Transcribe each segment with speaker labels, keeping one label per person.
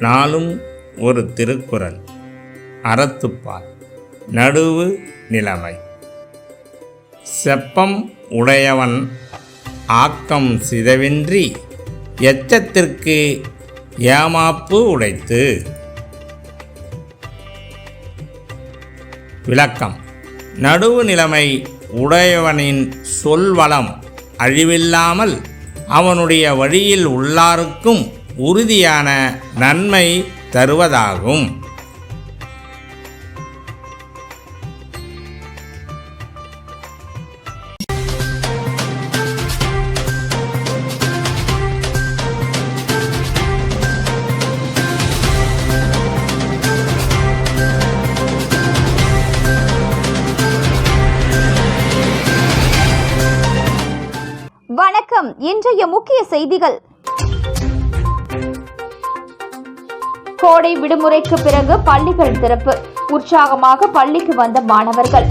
Speaker 1: நாளும் ஒரு திருக்குறள். அறத்துப்பால். நடுவு நிலைமை. செப்பம் உடையவன் ஆக்கம் சிதவின்றி எச்சத்திற்கு ஏமாப்பு உடைத்து. விளக்கம். நடுவு நிலைமை உடையவனின் சொல்வளம் அழிவில்லாமல் அவனுடைய வழியில் உள்ளாருக்கும் உறுதியான நன்மை தருவதாகும்.
Speaker 2: வணக்கம். இன்றைய முக்கிய செய்திகள். கோடை விடுமுறைக்கு பிறகு பள்ளிகள் திறப்பு. உற்சாகமாக பள்ளிக்கு வந்த மாணவர்கள்.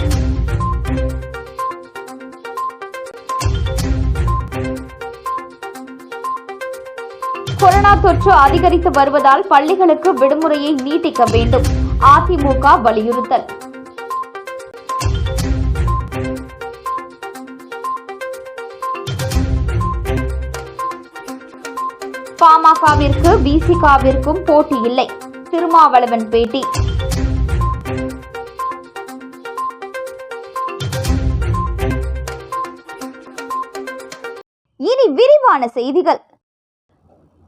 Speaker 2: கொரோனா தொற்று அதிகரித்து வருவதால் பள்ளிகளுக்கு விடுமுறையை நீட்டிக்க வேண்டும். அதிமுக வலியுறுத்தல். பாமகவிற்கு விசிகாவிற்கும் போட்டி இல்லை. திருமாவளவன் பேட்டி. இனி விரிவான செய்திகள்.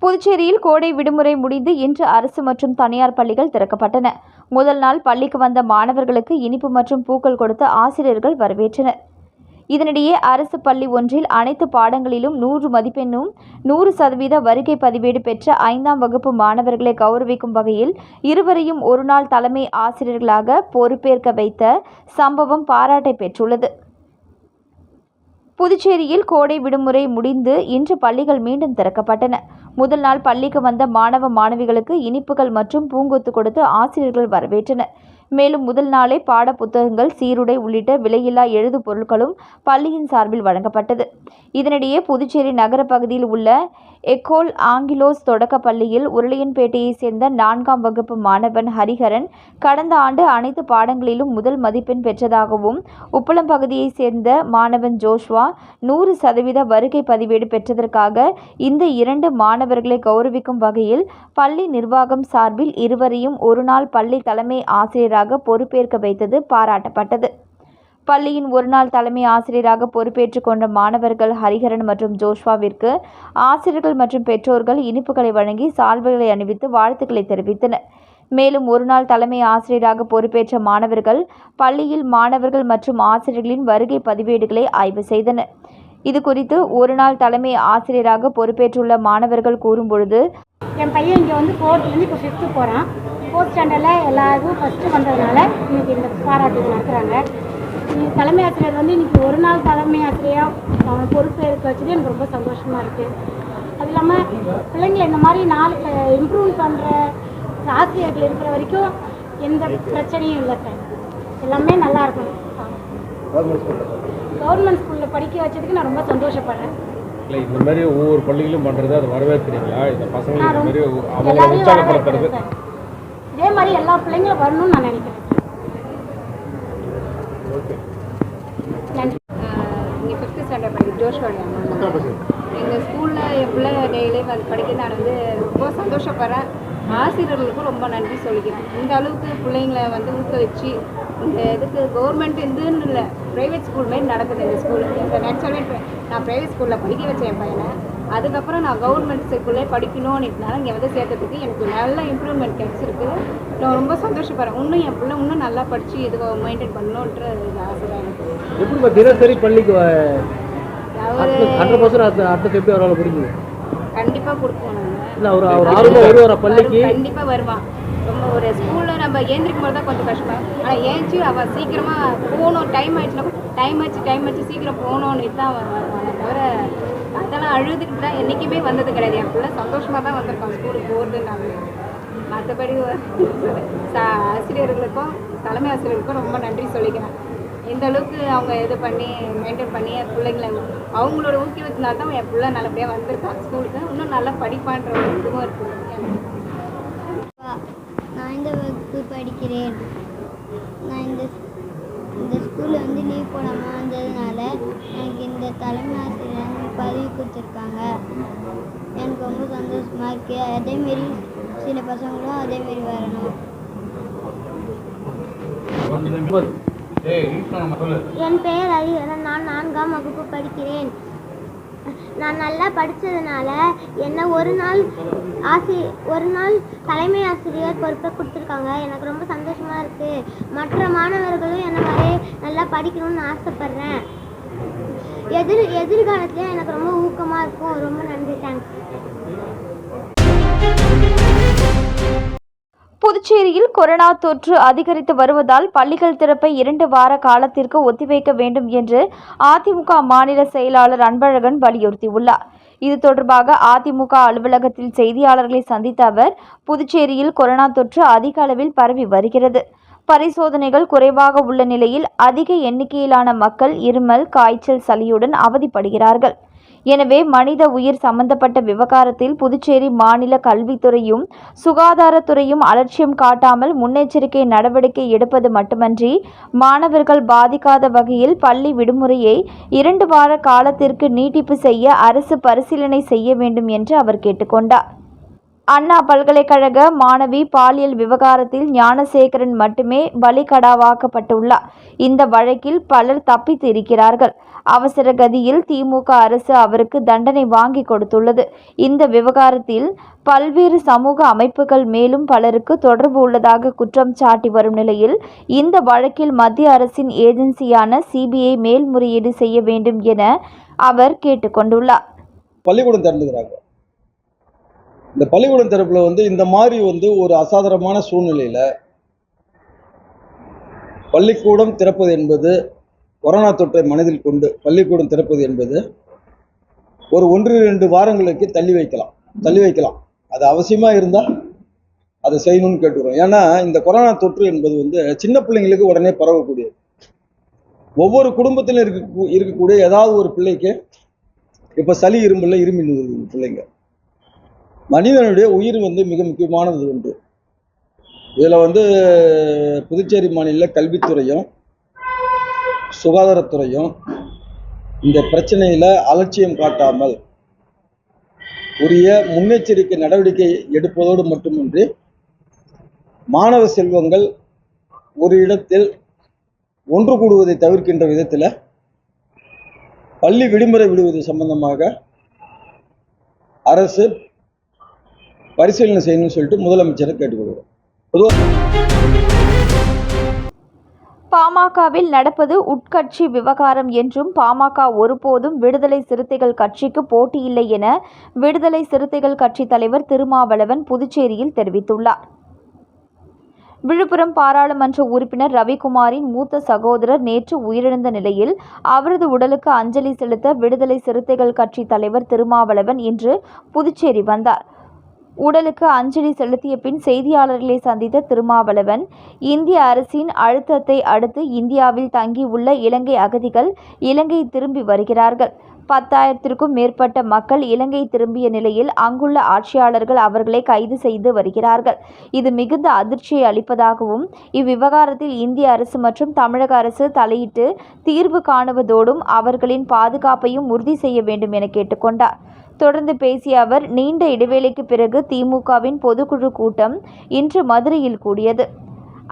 Speaker 2: புதுச்சேரியில் கோடை விடுமுறை முடிந்து இன்று அரசு மற்றும் தனியார் பள்ளிகள் திறக்கப்பட்டன. முதல் நாள் பள்ளிக்கு வந்த மாணவர்களுக்கு இனிப்பு மற்றும் பூக்கள் கொடுத்து ஆசிரியர்கள் வரவேற்றனர். இதனிடையே அரசு பள்ளி ஒன்றில் அனைத்து பாடங்களிலும் நூறு மதிப்பெண்ணும் நூறு சதவீத வருகை பதிவேடு பெற்ற ஐந்தாம் வகுப்பு மாணவர்களை கௌரவிக்கும் வகையில் இருவரையும் ஒருநாள் தலைமை ஆசிரியர்களாக பொறுப்பேற்க வைத்த சம்பவம் பாராட்டை பெற்றுள்ளது. புதுச்சேரியில் கோடை விடுமுறை முடிந்து இன்று பள்ளிகள் மீண்டும் திறக்கப்பட்டன. முதல் நாள் பள்ளிக்கு வந்த மாணவ மாணவிகளுக்கு இனிப்புகள் மற்றும் பூங்கொத்து கொடுத்து ஆசிரியர்கள் வரவேற்றனர். மேலும் முதல் நாளே பாட புத்தகங்கள் சீருடை உள்ளிட்ட விலையில்லா எழுது பொருட்களும் பள்ளியின் சார்பில் வழங்கப்பட்டது. இதனிடையே புதுச்சேரி நகர பகுதியில் உள்ள எக்கோல் ஆங்கிலோஸ் தொடக்கப் பள்ளியில் உருளையன்பேட்டையைச் சேர்ந்த நான்காம் வகுப்பு மாணவன் ஹரிஹரன் கடந்த ஆண்டு அனைத்து பாடங்களிலும் முதல் மதிப்பெண் பெற்றதாகவும் உப்பளம் பகுதியைச் சேர்ந்த மாணவன் ஜோஷ்வா நூறு சதவீத வருகை பதிவேடு பெற்றதற்காக இந்த இரண்டு மாணவர்களை கௌரவிக்கும் வகையில் பள்ளி நிர்வாகம் சார்பில் இருவரையும் ஒருநாள் பள்ளி தலைமை ஆசிரியராக பொறுப்பேற்க வைத்தது பாராட்டப்பட்டது. பள்ளியின் ஒருநாள் தலைமை ஆசிரியராக பொறுப்பேற்றுக் கொண்ட மாணவர்கள் ஹரிஹரன் மற்றும் ஜோஷ்வாவிற்கு ஆசிரியர்கள் மற்றும் பெற்றோர்கள் இனிப்புகளை வழங்கி சால்வைகளை அணிவித்து வாழ்த்துக்களை தெரிவித்தனர். மேலும் ஒருநாள் தலைமை ஆசிரியராக பொறுப்பேற்ற மாணவர்கள் பள்ளியில் மாணவர்கள் மற்றும் ஆசிரியர்களின் வருகை பதிவேடுகளை ஆய்வு செய்தனர். இது குறித்து ஒருநாள் தலைமை ஆசிரியராக பொறுப்பேற்றுள்ள மாணவர்கள் கூறும்பொழுது
Speaker 3: என் பையன் இங்கே வந்து ஃபோர்த்துலேருந்து இப்போ ஃபிஃப்த்து போகிறான் ஃபோர்த் ஸ்டாண்டர்டில் எல்லா இதுவும் ஃபஸ்ட்டு வந்ததுனால இன்னைக்கு இந்த பாராட்டு நடத்துகிறாங்க இன்னைக்கு தலைமை ஆசிரியர் வந்து இன்னைக்கு ஒரு நாள் தலைமை ஆசிரியராக அவனை பொறுப்பேற்க வச்சது எனக்கு ரொம்ப சந்தோஷமாக இருக்குது அது இல்லாமல் பிள்ளைங்களை இந்த மாதிரி நாலு இம்ப்ரூவ் பண்ணுற ஆசிரியர்கள் இருக்கிற வரைக்கும் எந்த பிரச்சனையும் இல்லை சார். எல்லாமே நல்லா இருக்கும் கவர்மெண்ட் ஸ்கூலில் படிக்க வச்சதுக்கு நான் ரொம்ப சந்தோஷப்படுறேன்.
Speaker 4: இல்லை இந்த மாதிரி ஒவ்வொரு பள்ளிகளும் பண்ணுறது அதை வரவேற்கிறீங்களா? இந்த பசங்களுக்கு
Speaker 3: நான்
Speaker 4: இந்த மாதிரி அவங்கள
Speaker 3: எல்லாரையும்
Speaker 4: உற்சாகப்படுத்துறது.
Speaker 3: இதே மாதிரி எல்லா பிள்ளைங்களும் வரணும்னு நான் நினைக்கிறேன். நன்றி.
Speaker 5: இங்கே ஃபிஃப்த்து ஸ்டாண்டர்ட் படிக்கிற எங்கள் ஸ்கூலில் என் பிள்ளை டெய்லியும் வந்து படிக்க நான் வந்து ரொம்ப சந்தோஷப்படுறேன். ஆசிரியர்களுக்கும் ரொம்ப நன்றி சொல்லிக்கிறேன். இந்த அளவுக்கு பிள்ளைங்களை வந்து ஊக்குவிச்சு இந்த இதுக்கு கவர்மெண்ட் இதுன்னு இல்லை ப்ரைவேட் ஸ்கூல் மாதிரி நடக்குது இந்த ஸ்கூலு இந்த ஆக்சுவலாக நான் ப்ரைவேட் ஸ்கூலில் படிக்க வச்சேன் என் பையனை. அதுக்கப்புறம் நான் கவர்மெண்ட் ஸ்கூல்லே படிக்கணும்னுனால இங்கே வந்து சேர்த்ததுக்கு எனக்கு நல்ல இம்ப்ரூவ்மெண்ட் கிடச்சிருக்கு. நான் ரொம்ப சந்தோஷப்படுறேன். இன்னும் என் பிள்ளை இன்னும் நல்லா படித்து இது மெயின்டைன் பண்ணணுன்ற ஆசை தான் எனக்கு.
Speaker 4: தினசரி பள்ளிக்கு
Speaker 5: கண்டிப்பாக கொடுப்போம் நாங்கள் கண்டிப்பாக வருவான். ரொம்ப ஒரு ஸ்கூலில் நம்ம ஏந்திரிக்கும் போது தான் கொஞ்சம் கஷ்டமா ஆனால் ஏஞ்சி அவள் சீக்கிரமாக போகணும். டைம் ஆயிடுச்சுன்னா டைம் ஆச்சு டைம் ஆச்சு சீக்கிரம் போகணுன்னு தான் வருவானே. தவிர அழுதுட்டு தான் என்றைக்குமே வந்தது கிடையாது. என் பிள்ளை சந்தோஷமாக தான் வந்திருக்கான். ஸ்கூலுக்கு போகிறதுனால மற்றபடி ஆசிரியர்களுக்கும் தலைமை ஆசிரியர்களுக்கும் ரொம்ப நன்றி சொல்லிக்கிறேன். இந்த அளவுக்கு அவங்க இது பண்ணி மெயின்டைன் பண்ணி என் பிள்ளைங்களை அவங்களோட ஊக்குவித்தினால தான் என் பிள்ளை நல்லபடியாக வந்திருக்கான் ஸ்கூலுக்கு. இன்னும் நல்லா படிப்பான்ற ஒரு இதுவும் இருக்குது
Speaker 6: நான் இந்த வகுப்பு படிக்கிறேன். நான் இந்த இந்த ஸ்கூலில் வந்து லீவ் போடாமல் வந்ததுனால எனக்கு இந்த தலைமை ஆசிரியர் பதவி கொடுத்துருக்காங்க. எனக்கு ரொம்ப சந்தோஷமாக இருக்குது அதேமாரி சில பசங்களும் அதேமாரி வரணும். என் பெயர் ஹரிஹரன் நான் நான்காம் வகுப்பு படிக்கிறேன். நான் நல்லா படித்ததுனால என்ன ஒரு நாள் ஆசி ஒரு நாள் தலைமை ஆசிரியர் பொறுப்பை கொடுத்துருக்காங்க. எனக்கு ரொம்ப சந்தோஷமாக இருக்குது மற்ற மாணவர்களும் என்னை மாதிரி நல்லா படிக்கணும்னு ஆசைப்பட்றேன். எதிர் எதிர்காலத்தில் எனக்கு ரொம்ப ஊக்கமாக இருக்கும். ரொம்ப நன்றி. தேங்க்ஸ்
Speaker 2: புதுச்சேரியில் கொரோனா தொற்று அதிகரித்து வருவதால் பள்ளிகள் திறப்பை இரண்டு வார காலத்திற்கு ஒத்திவைக்க வேண்டும் என்று அதிமுக மாநில செயலாளர் அன்பழகன் வலியுறுத்தியுள்ளார். இது தொடர்பாக அதிமுக அலுவலகத்தில் செய்தியாளர்களை சந்தித்த அவர் புதுச்சேரியில் கொரோனா தொற்று அதிக அளவில் பரவி வருகிறது. பரிசோதனைகள் குறைவாக உள்ள நிலையில் அதிக எண்ணிக்கையிலான மக்கள் இருமல் காய்ச்சல் சளியுடன் அவதிப்படுகிறார்கள். எனவே மனித உயிர் சம்பந்தப்பட்ட விவகாரத்தில் புதுச்சேரி மாநில கல்வித்துறையும் சுகாதாரத்துறையும் அலட்சியம் காட்டாமல் முன்னெச்சரிக்கை நடவடிக்கை எடுப்பது மட்டுமன்றி மாணவர்கள் பாதிக்காத வகையில் பள்ளி விடுமுறையை இரண்டு வார காலத்திற்கு நீட்டிப்பு செய்ய அரசு பரிசீலனை செய்ய வேண்டும் என்று அவர் கேட்டுக்கொண்டார். அண்ணா பல்கலைக்கழக மாணவி பாலியல் விவகாரத்தில் ஞானசேகரன் மட்டுமே பலிகடாவாக்கப்பட்டுள்ளார். இந்த வழக்கில் பலர் தப்பித்து இருக்கிறார்கள் அவசர கதியில் திமுக அரசு அவருக்கு தண்டனை வாங்கி கொடுத்துள்ளது. இந்த விவகாரத்தில் பல்வேறு சமூக அமைப்புகள் மேலும் பலருக்கு தொடர்பு உள்ளதாக குற்றம் சாட்டி வரும் நிலையில் இந்த வழக்கில் மத்திய அரசின் ஏஜென்சியான சிபிஐ மேல்முறையீடு செய்ய வேண்டும் என அவர் கேட்டுக்கொண்டுள்ளார்
Speaker 7: பள்ளிக்கூடம் திறந்துகிறாங்க இந்த பள்ளிக்கூடம் திறப்புல வந்து இந்த மாதிரி வந்து ஒரு அசாதாரணமான சூழ்நிலையில பள்ளிக்கூடம் திறப்பது என்பது கொரோனா தொற்றை மனதில் கொண்டு பள்ளிக்கூடம் திறப்பது என்பது ஒரு ஒன்று ரெண்டு வாரங்களுக்கு தள்ளி வைக்கலாம் தள்ளி வைக்கலாம். அது அவசியமா இருந்தா அதை செய்யணும்னு கேட்டுக்கிறோம். ஏன்னா இந்த கொரோனா தொற்று என்பது வந்து சின்ன பிள்ளைங்களுக்கு உடனே பரவக்கூடியது. ஒவ்வொரு குடும்பத்திலும் இருக்க இருக்கக்கூடிய ஏதாவது ஒரு பிள்ளைக்கு இப்ப சளி இரும்புல இருமி பிள்ளைங்க. மனிதனுடைய உயிர் வந்து மிக முக்கியமானது ஒன்று. இதில் வந்து புதுச்சேரி மாநில கல்வித்துறையும் சுகாதாரத்துறையும் இந்த பிரச்சனையில் அலட்சியம் காட்டாமல் உரிய முன்னெச்சரிக்கை நடவடிக்கை எடுப்பதோடு மட்டுமின்றி மாணவ செல்வங்கள் ஒரு இடத்தில் ஒன்று கூடுவதை தவிர்க்கின்ற விதத்தில் பள்ளி விடுமுறை விடுவது சம்பந்தமாக அரசு பரிசீலனை செய்யணும்னு சொல்லிட்டு முதலமைச்சரை கேட்டுக்கொள்கிறோம். பொதுவாக
Speaker 2: பாமகவில் நடப்பது உட்கட்சி விவகாரம் என்றும் பாமக ஒருபோதும் விடுதலை சிறுத்தைகள் கட்சிக்கு போட்டியில்லை என விடுதலை சிறுத்தைகள் கட்சி தலைவர் திருமாவளவன் புதுச்சேரியில் தெரிவித்துள்ளார். விழுப்புரம் பாராளுமன்ற உறுப்பினர் ரவிக்குமாரின் மூத்த சகோதரர் நேற்று உயிரிழந்த நிலையில் அவரது உடலுக்கு அஞ்சலி செலுத்த விடுதலை சிறுத்தைகள் கட்சி தலைவர் திருமாவளவன் இன்று புதுச்சேரி வந்தார். உடலுக்கு அஞ்சலி செலுத்திய பின் செய்தியாளர்களை சந்தித்த திருமாவளவன் இந்திய அரசின் அழுத்தத்தை அடுத்து இந்தியாவில் தங்கியுள்ள இலங்கை அகதிகள் இலங்கை திரும்பி வருகிறார்கள். பத்தாயிரத்திற்கும் மேற்பட்ட மக்கள் இலங்கை திரும்பிய நிலையில் அங்குள்ள ஆட்சியாளர்கள் அவர்களை கைது செய்து வருகிறார்கள். இது மிகுந்த அதிர்ச்சியை அளிப்பதாகவும் இவ்விவகாரத்தில் இந்திய அரசு மற்றும் தமிழக அரசு தலையிட்டு தீர்வு காணுவதோடும் அவர்களின் பாதுகாப்பையும் உறுதி செய்ய வேண்டும் என கேட்டுக்கொண்டார். தொடர்ந்து பேசிய அவர் நீண்ட இடைவேளைக்கு பிறகு திமுகவின் பொதுக்குழு கூட்டம் இன்று மதுரையில் கூடியது.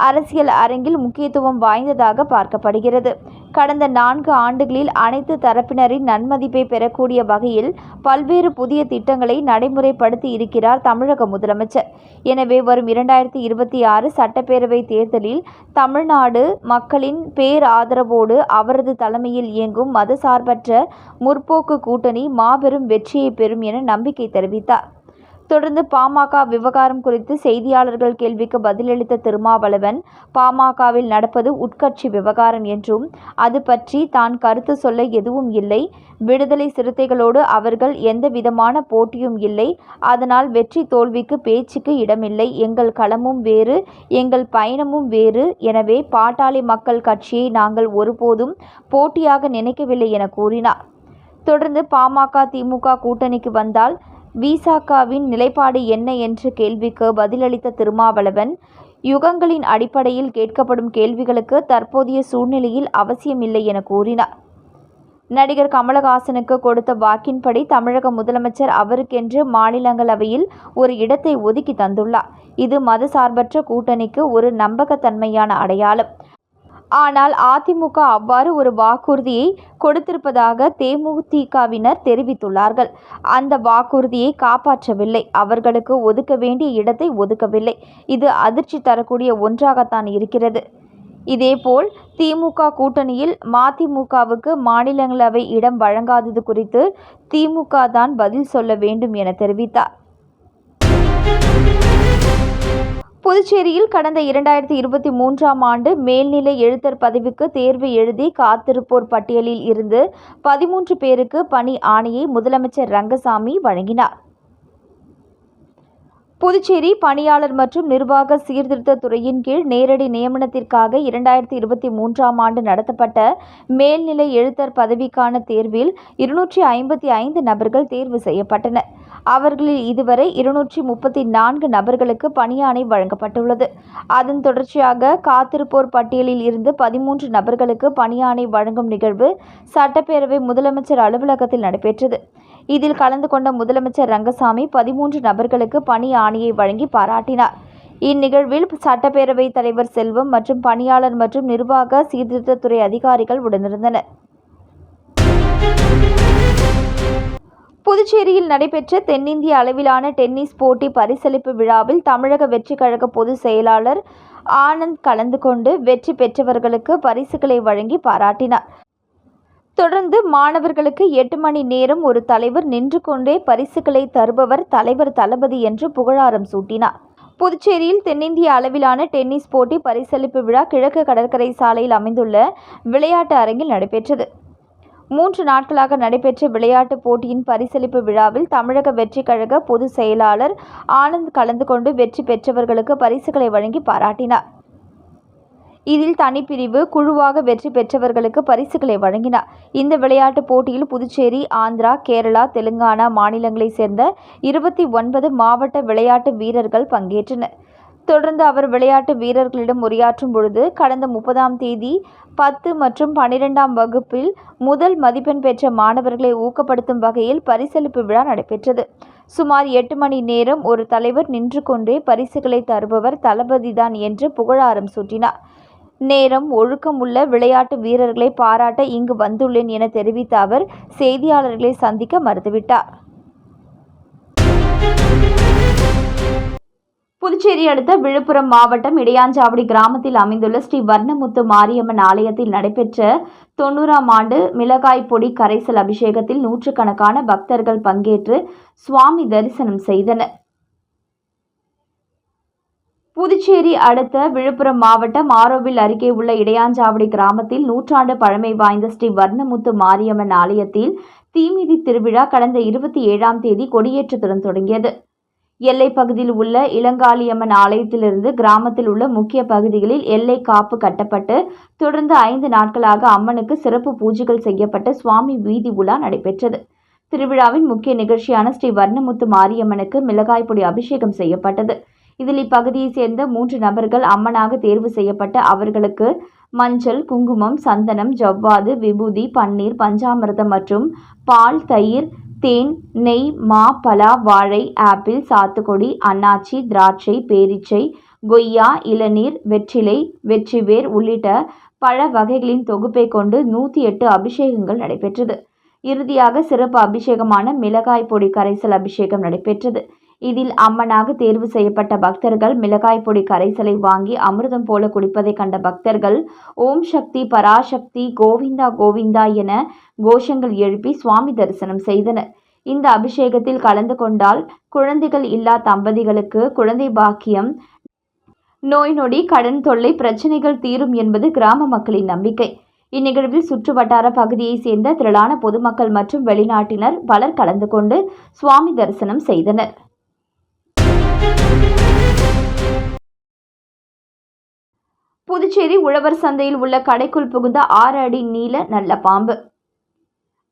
Speaker 2: அரசியல் அரங்கில் முக்கியத்துவம் வாய்ந்ததாக பார்க்கப்படுகிறது. கடந்த நான்கு ஆண்டுகளில் அனைத்து தரப்பினரின் நன்மதிப்பை பெறக்கூடிய வகையில் பல்வேறு புதிய திட்டங்களை நடைமுறைப்படுத்தி இருக்கிறார் தமிழக முதலமைச்சர். எனவே வரும் இரண்டாயிரத்தி இருபத்தி ஆறு சட்டப்பேரவை தேர்தலில் தமிழ்நாடு மக்களின் பேராதரவோடு அவரது தலைமையில் இயங்கும் மதசார்பற்ற முற்போக்கு கூட்டணி மாபெரும் வெற்றியை பெறும் என நம்பிக்கை தெரிவித்தார். தொடர்ந்து பாமக விவகாரம் குறித்து செய்தியாளர்கள் கேள்விக்கு பதிலளித்த திருமாவளவன் பாமகவில் நடப்பது உட்கட்சி விவகாரம் என்றும் அது பற்றி தான் கருத்து சொல்ல எதுவும் இல்லை. விடுதலை சிறுத்தைகளோடு அவர்கள் எந்த விதமான போட்டியும் இல்லை. அதனால் வெற்றி தோல்விக்கு பேச்சுக்கு இடமில்லை. எங்கள் களமும் வேறு எங்கள் பயணமும் வேறு. எனவே பாட்டாளி மக்கள் கட்சியை நாங்கள் ஒருபோதும் போட்டியாக நினைக்கவில்லை என கூறினார். தொடர்ந்து பாமக திமுக கூட்டணிக்கு வந்தால் விசாகாவின் நிலைப்பாடு என்ன என்ற கேள்விக்கு பதிலளித்த திருமாவளவன் யுகங்களின் அடிப்படையில் கேட்கப்படும் கேள்விகளுக்கு தற்போதைய சூழ்நிலையில் அவசியமில்லை என கூறினார். நடிகர் கமலஹாசனுக்கு கொடுத்த வாக்கின்படி தமிழக முதலமைச்சர் அவருக்கென்று மாநிலங்களவையில் ஒரு இடத்தை ஒதுக்கி தந்துள்ளார். இது மதசார்பற்ற கூட்டணிக்கு ஒரு நம்பகத்தன்மையான அடையாளம். ஆனால் அதிமுக அவ்வாறு ஒரு வாக்குறுதியை கொடுத்திருப்பதாக தேமுதிகவினர் தெரிவித்துள்ளார்கள். அந்த வாக்குறுதியை காப்பாற்றவில்லை. அவர்களுக்கு ஒதுக்க வேண்டிய இடத்தை ஒதுக்கவில்லை. இது அதிர்ச்சி தரக்கூடிய ஒன்றாகத்தான் இருக்கிறது. இதேபோல் திமுக கூட்டணியில் மதிமுகவுக்கு மாநிலங்களவை இடம் வழங்காதது குறித்து திமுக தான் பதில் சொல்ல வேண்டும் என தெரிவித்தார். புதுச்சேரியில் கடந்த இரண்டாயிரத்தி இருபத்தி மூன்றாம் ஆண்டு மேல்நிலை எழுத்தர் பதவிக்கு தேர்வு எழுதி காத்திருப்போர் பட்டியலில் இருந்து பதிமூன்று பேருக்கு பணி ஆணையை முதலமைச்சர் ரங்கசாமி வழங்கினார். புதுச்சேரி பணியாளர் மற்றும் நிர்வாக சீர்திருத்த துறையின் கீழ் நேரடி நியமனத்திற்காக இரண்டாயிரத்தி இருபத்தி மூன்றாம் ஆண்டு நடத்தப்பட்ட மேல்நிலை எழுத்தர் பதவிக்கான தேர்வில் இருநூற்றி ஐம்பத்தி ஐந்து நபர்கள் தேர்வு செய்யப்பட்டனர். அவர்களில் இதுவரை இருநூற்றி முப்பத்தி நான்கு நபர்களுக்கு பணியாணை வழங்கப்பட்டுள்ளது. அதன் தொடர்ச்சியாக காத்திருப்போர் பட்டியலில் இருந்து பதிமூன்று நபர்களுக்கு பணியாணை வழங்கும் நிகழ்வு சட்டப்பேரவை முதலமைச்சர் அலுவலகத்தில் நடைபெற்றது. இதில் கலந்து கொண்ட முதலமைச்சர் ரங்கசாமி பதிமூன்று நபர்களுக்கு பணி ஆணையை வழங்கி பாராட்டினார். இந்நிகழ்வில் சட்டப்பேரவைத் தலைவர் செல்வம் மற்றும் பணியாளர் மற்றும் நிர்வாக சீர்திருத்தத்துறை அதிகாரிகள் உடனிருந்தனர். புதுச்சேரியில் நடைபெற்ற தென்னிந்திய அளவிலான டென்னிஸ் போட்டி பரிசளிப்பு விழாவில் தமிழக வெற்றி கழக பொதுச் செயலாளர் ஆனந்த் கலந்து கொண்டு வெற்றி பெற்றவர்களுக்கு பரிசுகளை வழங்கி பாராட்டினார். தொடர்ந்து மாணவர்களுக்கு எட்டு மணி நேரம் ஒரு தலைவர் நின்று கொண்டே பரிசுகளை தருபவர் தலைவர் தளபதி என்று புகழாரம் சூட்டினார். புதுச்சேரியில் தென்னிந்திய அளவிலான டென்னிஸ் போட்டி பரிசளிப்பு விழா கிழக்கு கடற்கரை சாலையில் அமைந்துள்ள விளையாட்டு அரங்கில் நடைபெற்றது. மூன்று நாட்களாக நடைபெற்ற விளையாட்டுப் போட்டியின் பரிசளிப்பு விழாவில் தமிழக வெற்றி கழக பொதுச் செயலாளர் ஆனந்த் கலந்து கொண்டு வெற்றி பெற்றவர்களுக்கு பரிசுகளை வழங்கி பாராட்டினார். இதில் தனிப்பிரிவு குழுவாக வெற்றி பெற்றவர்களுக்கு பரிசுகளை வழங்கினார். இந்த விளையாட்டுப் போட்டியில் புதுச்சேரி ஆந்திரா கேரளா தெலுங்கானா மாநிலங்களைச் சேர்ந்த இருபத்தி ஒன்பது மாவட்ட விளையாட்டு வீரர்கள் பங்கேற்றனர். தொடர்ந்து அவர் விளையாட்டு வீரர்களிடம் உரையாற்றும் பொழுது கடந்த முப்பதாம் தேதி பத்து மற்றும் பன்னிரெண்டாம் வகுப்பில் முதல் மதிப்பெண் பெற்ற மாணவர்களை ஊக்கப்படுத்தும் வகையில் பரிசளிப்பு விழா நடைபெற்றது. சுமார் எட்டு மணி நேரம் ஒரு தலைவர் நின்று கொண்டே பரிசுகளை தருபவர் தளபதிதான் என்று புகழாரம் சூட்டினார். நேரம் ஒழுக்கமுள்ள விளையாட்டு வீரர்களை பாராட்ட இங்கு வந்துள்ளேன் என தெரிவித்த அவர் செய்தியாளர்களை சந்திக்க மறுத்துவிட்டார். புதுச்சேரி அடுத்த விழுப்புரம் மாவட்டம் இடையாஞ்சாவடி கிராமத்தில் அமைந்துள்ள ஸ்ரீ வர்ணமுத்து மாரியம்மன் ஆலயத்தில் நடைபெற்ற தொண்ணூறாம் ஆண்டு மிளகாய் பொடி கரைசல் அபிஷேகத்தில் நூற்றுக்கணக்கான பக்தர்கள் பங்கேற்று சுவாமி தரிசனம் செய்தனர். புதுச்சேரி அடுத்த விழுப்புரம் மாவட்டம் ஆரோவில் அருகே உள்ள இடையாஞ்சாவடி கிராமத்தில் நூற்றாண்டு பழமை வாய்ந்த ஸ்ரீ வர்ணமுத்து மாரியம்மன் ஆலயத்தில் தீமிதி திருவிழா கடந்த இருபத்தி ஏழாம் தேதி கொடியேற்றத்துடன் தொடங்கியது. எல்லைப் பகுதியில் உள்ள இளங்காளியம்மன் ஆலயத்திலிருந்து கிராமத்தில் உள்ள முக்கிய பகுதிகளில் எல்லை காப்பு கட்டப்பட்டு தொடர்ந்து ஐந்து நாட்களாக அம்மனுக்கு சிறப்பு பூஜைகள் செய்யப்பட்டு சுவாமி வீதி உலா நடைபெற்றது. திருவிழாவின் முக்கிய நிகழ்ச்சியான ஸ்ரீ வர்ணமுத்து மாரியம்மனுக்கு மிளகாய் பொடி அபிஷேகம் செய்யப்பட்டது. இதில் இப்பகுதியைச் சேர்ந்த மூன்று நபர்கள் அம்மனாக தேர்வு செய்யப்பட்ட அவர்களுக்கு மஞ்சள் குங்குமம் சந்தனம் ஜவ்வாது விபூதி பன்னீர் பஞ்சாமிர்தம் மற்றும் பால் தயிர் தேன் நெய் மா பலா வாழை ஆப்பிள் சாத்துக்குடி அன்னாச்சி திராட்சை பேரிச்சை கொய்யா இளநீர் வெற்றிலை வெற்றிவேர் உள்ளிட்ட பழ வகைகளின் தொகுப்பை கொண்டு நூற்றி எட்டு அபிஷேகங்கள் நடைபெற்றது. இறுதியாக சிறப்பு அபிஷேகமான மிளகாய் பொடி கரைசல் அபிஷேகம் நடைபெற்றது. இதில் அம்மனாக தேர்வு செய்யப்பட்ட பக்தர்கள் மிளகாய் பொடி கரைசலை வாங்கி அமிர்தம் போல குடிப்பதை கண்ட பக்தர்கள் ஓம் சக்தி பராசக்தி கோவிந்தா கோவிந்தா என கோஷங்கள் எழுப்பி சுவாமி தரிசனம் செய்தனர். இந்த அபிஷேகத்தில் கலந்து கொண்டால் குழந்தைகள் இல்லா தம்பதிகளுக்கு குழந்தை பாக்கியம் நோய் நொடி கடன் தொல்லை பிரச்சனைகள் தீரும் என்பது கிராம மக்களின் நம்பிக்கை. இந்நிகழ்வில் சுற்று வட்டார பகுதியைச் சேர்ந்த திரளான பொதுமக்கள் மற்றும் வெளிநாட்டினர் பலர் கலந்து கொண்டு சுவாமி தரிசனம் செய்தனர். புதுச்சேரி உழவர் சந்தையில் உள்ள கடைக்குள் புகுந்த ஆறு அடி நீள நல்ல பாம்பு.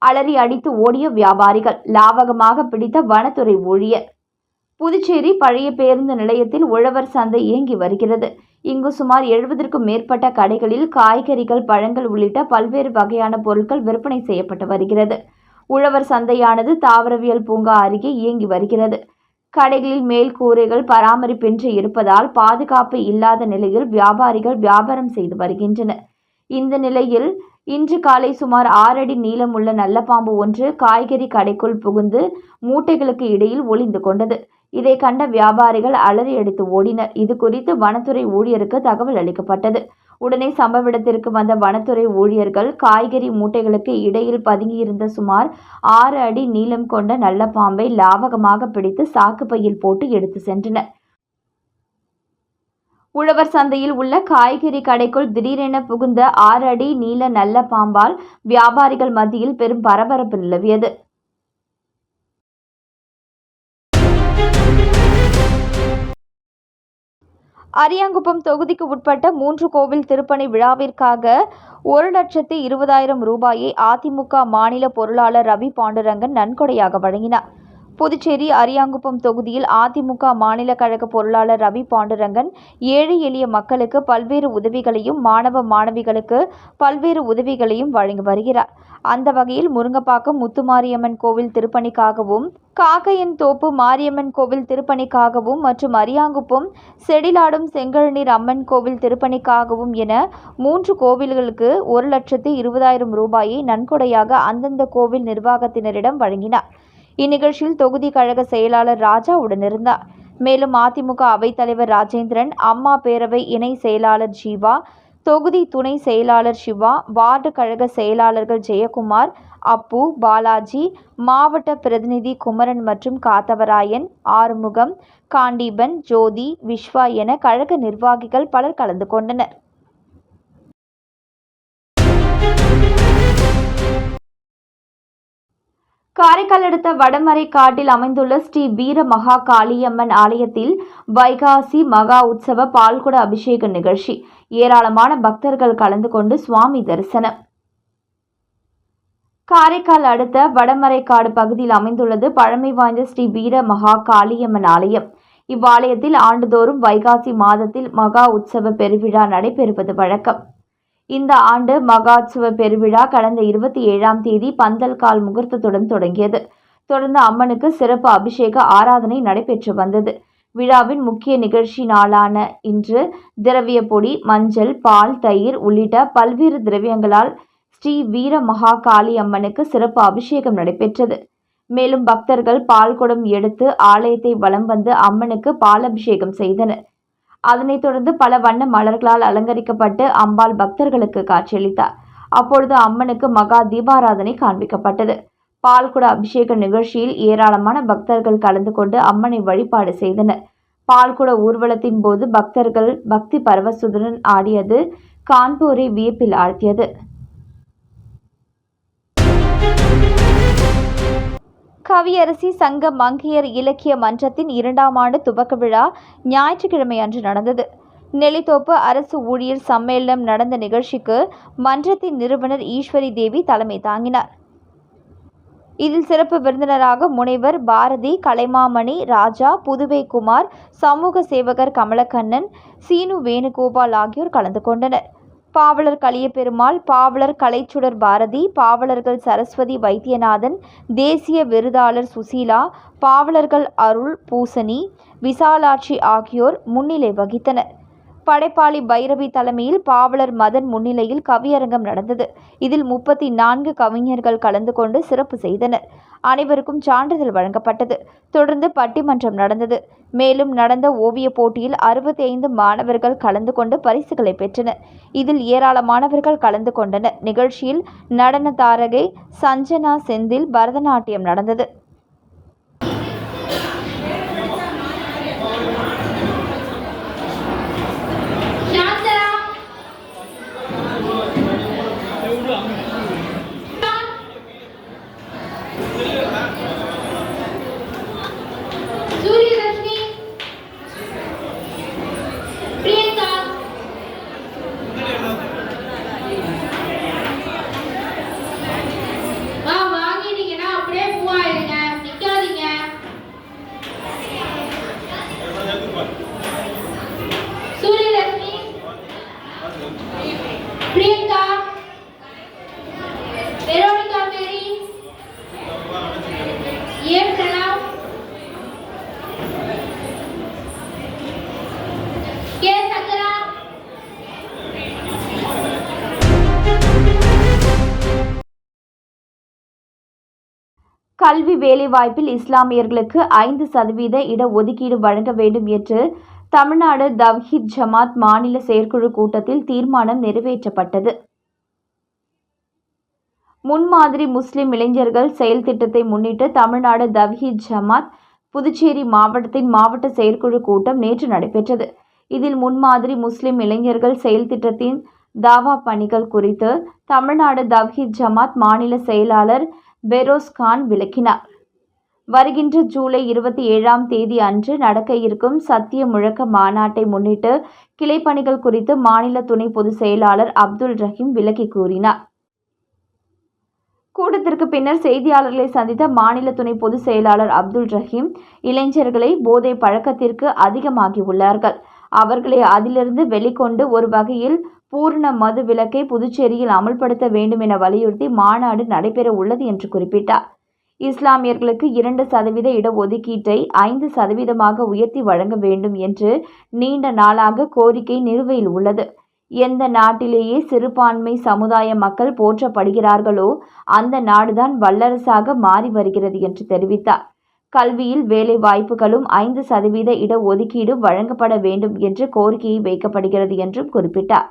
Speaker 2: அலறி அடித்து ஓடிய வியாபாரிகள் லாவகமாக பிடித்த வனத்துறை ஊழியர். புதுச்சேரி பழைய பேருந்து நிலையத்தில் உழவர் சந்தை இயங்கி வருகிறது. இங்கு சுமார் எழுபதற்கும் மேற்பட்ட கடைகளில் காய்கறிகள் பழங்கள் உள்ளிட்ட பல்வேறு வகையான பொருட்கள் விற்பனை செய்யப்பட்டு வருகிறது. உழவர் சந்தையானது தாவரவியல் பூங்கா அருகே இயங்கி வருகிறது. கடைகளில் மேல் கூரைகள் பராமரிப்பின்றி இருப்பதால் பாதுகாப்பு இல்லாத நிலையில் வியாபாரிகள் வியாபாரம் செய்து வருகின்றனர். இந்த நிலையில் இன்று காலை சுமார் ஆறடி நீளமுள்ள நல்ல பாம்பு ஒன்று காய்கறி கடைக்குள் புகுந்து மூட்டைகளுக்கு இடையில் ஒளிந்து கொண்டது. இதை கண்ட வியாபாரிகள் அலறி அடித்து ஓடினர். இது குறித்து வனத்துறை ஊழியருக்கு தகவல் அளிக்கப்பட்டது. உடனே சம்பவ இடத்திற்கு வந்த வனத்துறை ஊழியர்கள் காய்கறி மூட்டைகளுக்கு இடையில் பதுங்கியிருந்த சுமார் ஆறு அடி நீளம் கொண்ட நல்ல பாம்பை லாவகமாக பிடித்து சாக்கு பையில் போட்டு எடுத்து சென்றனர். உழவர் சந்தையில் உள்ள காய்கறி கடைக்குள் திடீரென புகுந்த ஆறு அடி நீள நல்ல பாம்பால் வியாபாரிகள் மத்தியில் பெரும் பரபரப்பு நிலவியது. அரியாங்குப்பம் தொகுதிக்கு உட்பட்ட மூன்று கோவில் திருப்பணி விழாவிற்காக ஒரு லட்சத்து இருபதாயிரம் ரூபாயை அதிமுக மாநில பொருளாளர் ரவி பாண்டுரங்கன் நன்கொடையாக வழங்கினார். புதுச்சேரி அரியாங்குப்பம் தொகுதியில் அதிமுக மாநில கழக பொருளாளர் ரவி பாண்டுரங்கன் ஏழை எளிய மக்களுக்கு பல்வேறு உதவிகளையும் மாணவ மாணவிகளுக்கு பல்வேறு உதவிகளையும் வழங்கி வருகிறார். அந்த வகையில் முருங்கப்பாக்கம் முத்துமாரியம்மன் கோவில் திருப்பணிக்காகவும் காக்கையன் தோப்பு மாரியம்மன் கோவில் திருப்பணிக்காகவும் மற்றும் அரியாங்குப்பம் செடிலாடும் செங்கழநீர் அம்மன் கோவில் திருப்பணிக்காகவும் என மூன்று கோவில்களுக்கு ஒரு லட்சத்து இருபதாயிரம் ரூபாயை நன்கொடையாக அந்தந்த கோவில் நிர்வாகத்தினரிடம் வழங்கினார். இந்நிகழ்ச்சியில் தொகுதி கழக செயலாளர் ராஜா உடனிருந்தார். மேலும் அதிமுக அவைத்தலைவர் ராஜேந்திரன் அம்மா பேரவை இணை செயலாளர் ஜீவா தொகுதி துணை செயலாளர் சிவா வார்டு கழக செயலாளர்கள் ஜெயக்குமார் அப்பு பாலாஜி மாவட்ட பிரதிநிதி குமரன் மற்றும் காத்தவராயன் ஆறுமுகம் காண்டீபன் ஜோதி விஸ்வா என கழக நிர்வாகிகள் பலர் கலந்து கொண்டனர். காரைக்கால் அடுத்த வடமறை காட்டில் அமைந்துள்ள ஸ்ரீ வீர மகா காளியம்மன் ஆலயத்தில் வைகாசி மகா உற்சவ பால்குட அபிஷேக நிகழ்ச்சி. ஏராளமான பக்தர்கள் கலந்து கொண்டு சுவாமி தரிசனம். காரைக்கால் அடுத்த வடமரைக்காடு பகுதியில் அமைந்துள்ளது பழமை வாய்ந்த ஸ்ரீ வீர மகா காளியம்மன் ஆலயம். இவ்வாலயத்தில் ஆண்டுதோறும் வைகாசி மாதத்தில் மகா உற்சவ பெருவிழா நடைபெறுவது வழக்கம். இந்த ஆண்டு மகாத்சவ பெருவிழா கடந்த இருபத்தி ஏழாம் தேதி பந்தல் கால் முகூர்த்தத்துடன் தொடங்கியது. தொடர்ந்து அம்மனுக்கு சிறப்பு அபிஷேக ஆராதனை நடைபெற்று வந்தது. விழாவின் முக்கிய நிகழ்ச்சி நாளான இன்று திரவிய பொடி மஞ்சள் பால் தயிர் உள்ளிட்ட பல்வேறு திரவியங்களால் ஸ்ரீ வீர மகா காளி அம்மனுக்கு சிறப்பு அபிஷேகம் நடைபெற்றது. மேலும் பக்தர்கள் பால் குடம் எடுத்து ஆலயத்தை வலம் வந்து அம்மனுக்கு பாலபிஷேகம் செய்தனர். அதனைத் தொடர்ந்து பல வண்ண மலர்களால் அலங்கரிக்கப்பட்டு அம்பாள் பக்தர்களுக்கு காட்சியளித்தார். அப்பொழுது அம்மனுக்கு மகா தீபாராதனை காண்பிக்கப்பட்டது. பால்குட அபிஷேக நிகழ்ச்சியில் ஏராளமான பக்தர்கள் கலந்து கொண்டு அம்மனை வழிபாடு செய்தனர். பால்குட ஊர்வலத்தின் போது பக்தர்கள் பக்தி பரவசுடன் ஆடியது கான்பூரை வியப்பில் ஆழ்த்தியது. கவியரசி சங்க மங்கையர் இலக்கிய மன்றத்தின் இரண்டாம் ஆண்டு துவக்க விழா ஞாயிற்றுக்கிழமை அன்று நடந்தது. நெல்லித்தோப்பு அரசு ஊழியர் சம்மேளனம் நடந்த நிகழ்ச்சிக்கு மன்றத்தின் நிறுவனர் ஈஸ்வரி தேவி தலைமை தாங்கினார். இதில் சிறப்பு விருந்தினராக முனைவர் பாரதி கலைமாமணி ராஜா புதுவை குமார் சமூக சேவகர் கமலக்கண்ணன் சீனு வேணுகோபால் ஆகியோர் கலந்து கொண்டனர். பாவலர் கலியபெருமாள் பாவலர் கலைச்சுடர் பாரதி பாவலர்கள் சரஸ்வதி வைத்தியநாதன் தேசிய விருதாளர் சுசீலா பாவலர்கள் அருள் பூசணி விசாலாட்சி ஆகியோர் முன்னிலை வகித்தனர். படைப்பாளி பைரவி தலைமையில் பாவலர் மதன் முன்னிலையில் கவியரங்கம் நடந்தது. இதில் முப்பத்தி நான்கு கவிஞர்கள் கலந்து கொண்டு சிறப்பு செய்தனர். அனைவருக்கும் சான்றிதழ் வழங்கப்பட்டது. தொடர்ந்து பட்டிமன்றம் நடந்தது. மேலும் நடந்த ஓவியப் போட்டியில் அறுபத்தி ஐந்து மாணவர்கள் கலந்து கொண்டு பரிசுகளை பெற்றனர். இதில் ஏராளமானவர்கள் கலந்து கொண்டனர். நிகழ்ச்சியில் நடன தாரகை சஞ்சனா செந்தில் பரதநாட்டியம் நடந்தது.
Speaker 6: சூரியலட்சுமி
Speaker 2: கல்வி வேலைவாய்ப்பில் இஸ்லாமியர்களுக்கு ஐந்து சதவீத இடஒதுக்கீடு வழங்க வேண்டும் என்று தமிழ்நாடு தவ்ஹீத் ஜமாத் மாநில செயற்குழு கூட்டத்தில் தீர்மானம் நிறைவேற்றப்பட்டது. முன்மாதிரி முஸ்லிம் இளைஞர்கள் செயல் திட்டத்தை முன்னிட்டு தமிழ்நாடு தவ்ஹீத் ஜமாத் புதுச்சேரி மாவட்டத்தின் மாவட்ட செயற்குழு கூட்டம் நேற்று நடைபெற்றது. இதில் முன்மாதிரி முஸ்லிம் இளைஞர்கள் செயல் திட்டத்தின் தாவா பணிகள் குறித்து தமிழ்நாடு தவ்ஹீத் ஜமாத் மாநில செயலாளர் பெரோஸ் கான் விளக்கினார். வருகின்ற ஜூலை இருபத்தி ஏழாம் தேதி அன்று நடக்க இருக்கும் சத்திய முழக்க மாநாட்டை முன்னிட்டு கிளைப்பணிகள் குறித்து மாநில துணை பொதுச் செயலாளர் அப்துல் ரஹீம் விளக்கி கூறினார். கூட்டத்திற்கு பின்னர் செய்தியாளர்களை சந்தித்த மாநில துணை பொதுச் செயலாளர் அப்துல் ரஹீம் இளைஞர்களை போதை பழக்கத்திற்கு அதிகமாகியுள்ளார்கள். அவர்களை அதிலிருந்து வெளிக்கொண்டு ஒரு வகையில் பூர்ண மது விலக்கை புதுச்சேரியில் அமல்படுத்த வேண்டும் என வலியுறுத்தி மாநாடு நடைபெற உள்ளது என்று குறிப்பிட்டார். இஸ்லாமியர்களுக்கு இரண்டு சதவீத இடஒதுக்கீட்டை ஐந்து சதவீதமாக உயர்த்தி வழங்க வேண்டும் என்று நீண்ட நாளாக கோரிக்கை நிலுவையில் உள்ளது. எந்த நாட்டிலேயே சிறுபான்மை சமுதாய மக்கள் போற்றப்படுகிறார்களோ அந்த நாடுதான் வல்லரசாக மாறி வருகிறது என்று தெரிவித்தார். கல்வியில் வேலை வாய்ப்புகளும் ஐந்து சதவீத இடஒதுக்கீடு வழங்கப்பட வேண்டும் என்று கோரிக்கையை வைக்கப்படுகிறது என்றும் குறிப்பிட்டார்.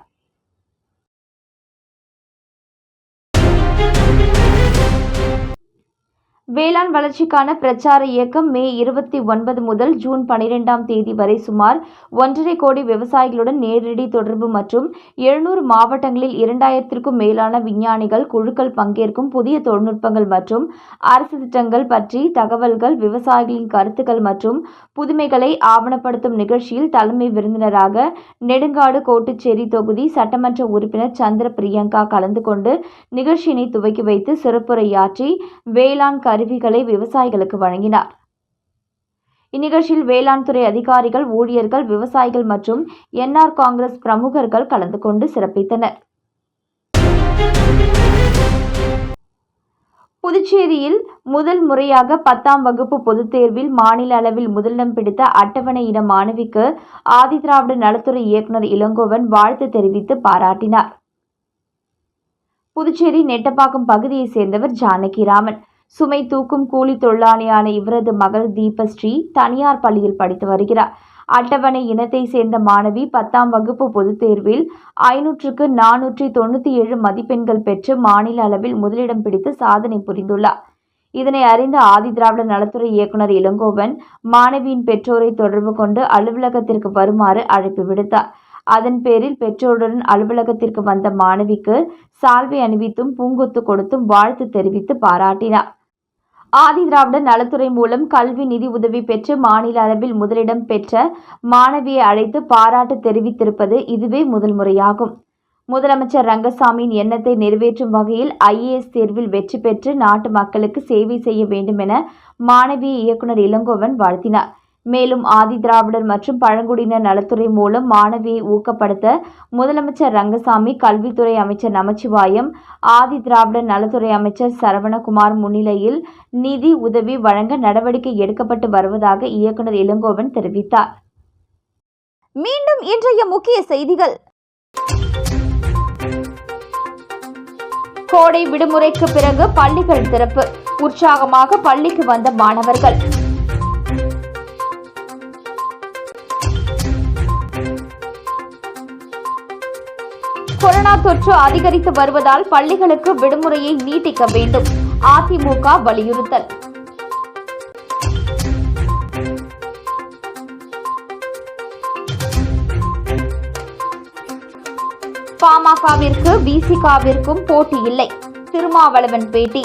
Speaker 2: வேளாண் வளர்ச்சிக்கான பிரச்சார இயக்கம் மே இருபத்தி ஒன்பது முதல் ஜூன் பனிரெண்டாம் தேதி வரை சுமார் ஒன்றரை கோடி விவசாயிகளுடன் நேரடி தொடர்பு மற்றும் எழுநூறு மாவட்டங்களில் இரண்டாயிரத்திற்கும் மேலான விஞ்ஞானிகள் குழுக்கள் பங்கேற்கும் புதிய தொழில்நுட்பங்கள் மற்றும் அரசு திட்டங்கள் பற்றி தகவல்கள் விவசாயிகளின் கருத்துக்கள் மற்றும் புதுமைகளை ஆவணப்படுத்தும் நிகழ்ச்சியில் தலைமை விருந்தினராக நெடுங்காடு கோட்டுச்சேரி தொகுதி சட்டமன்ற உறுப்பினர் சந்திர பிரியங்கா கலந்து கொண்டு நிகழ்ச்சியினை துவக்கி வைத்து சிறப்புரையாற்றி வேளாண் கருவிகளை விவசாயிகளுக்கு வழங்கினார். இந்நிகழ்ச்சியில் வேளாண் துறை அதிகாரிகள் ஊழியர்கள் விவசாயிகள் மற்றும் என்ஆர் காங்கிரஸ் பிரமுகர்கள் கலந்து கொண்டு சிறப்பித்தனர். புதுச்சேரியில் முதல் முறையாக பத்தாம் வகுப்பு பொதுத் தேர்வில் மாநில அளவில் முதலிடம் பிடித்த அட்டவணை இன மாணவிக்கு ஆதிதிராவிட நலத்துறை இயக்குநர் இளங்கோவன் வாழ்த்து தெரிவித்து பாராட்டினார். புதுச்சேரி நெட்டப்பாக்கம் பகுதியைச் சேர்ந்தவர் ஜானகிராமன். சுமை தூக்கும் கூலி தொழிலாளியான இவரது மகள் தீபஸ்ரீ தனியார் பள்ளியில் படித்து வருகிறார். அட்டவணை இனத்தை சேர்ந்த மாணவி பத்தாம் வகுப்பு பொதுத் தேர்வில் ஐநூற்றுக்கு நானூற்றி தொண்ணூற்றி ஏழு மதிப்பெண்கள் பெற்று மாநில அளவில் முதலிடம் பிடித்து சாதனை புரிந்துள்ளார். இதனை அறிந்த ஆதிதிராவிட நலத்துறை இயக்குனர் இளங்கோவன் மாணவியின் பெற்றோரை தொடர்பு கொண்டு அலுவலகத்திற்கு வருமாறு அழைப்பு விடுத்தார். அதன் பேரில் பெற்றோருடன் அலுவலகத்திற்கு வந்த மாணவிக்கு சால்வை அணிவித்தும் பூங்கொத்து கொடுத்தும் வாழ்த்து தெரிவித்து பாராட்டினார். ஆதிதிராவிட நலத்துறை மூலம் கல்வி நிதி உதவி பெற்று மாநில அளவில் முதலிடம் பெற்ற மாணவியை அழைத்து பாராட்டு தெரிவித்திருப்பது இதுவே முதல் முறையாகும். முதலமைச்சர் ரங்கசாமியின் எண்ணத்தை நிறைவேற்றும் வகையில் ஐஏஎஸ் தேர்வில் வெற்றி பெற்று நாட்டு மக்களுக்கு சேவை செய்ய வேண்டும் என மாணவிய இயக்குனர் இளங்கோவன் வாழ்த்தினார். மேலும் ஆதிதிராவிடர் மற்றும் பழங்குடியினர் நலத்துறை மூலம் மாணவியை ஊக்கப்படுத்த முதலமைச்சர் ரங்கசாமி கல்வித்துறை அமைச்சர் நமச்சிவாயம் ஆதிதிராவிடர் நலத்துறை அமைச்சர் சரவணகுமார் முன்னிலையில் நிதி உதவி வழங்க நடவடிக்கை எடுக்கப்பட்டு வருவதாக இயக்குனர் இளங்கோவன் தெரிவித்தார். மீண்டும் இன்றைய முக்கிய செய்திகள். கோடை விடுமுறைக்கு பிறகு பள்ளிகள் திறப்பு. உற்சாகமாக பள்ளிக்கு வந்த மாணவர்கள். கொரோனா தொற்று அதிகரித்து வருவதால் பள்ளிகளுக்கு விடுமுறையை நீட்டிக்க வேண்டும். அதிமுக வலியுறுத்தல். பாமகவிற்கு விசிகாவிற்கும் போட்டி இல்லை திருமாவளவன் பேட்டி.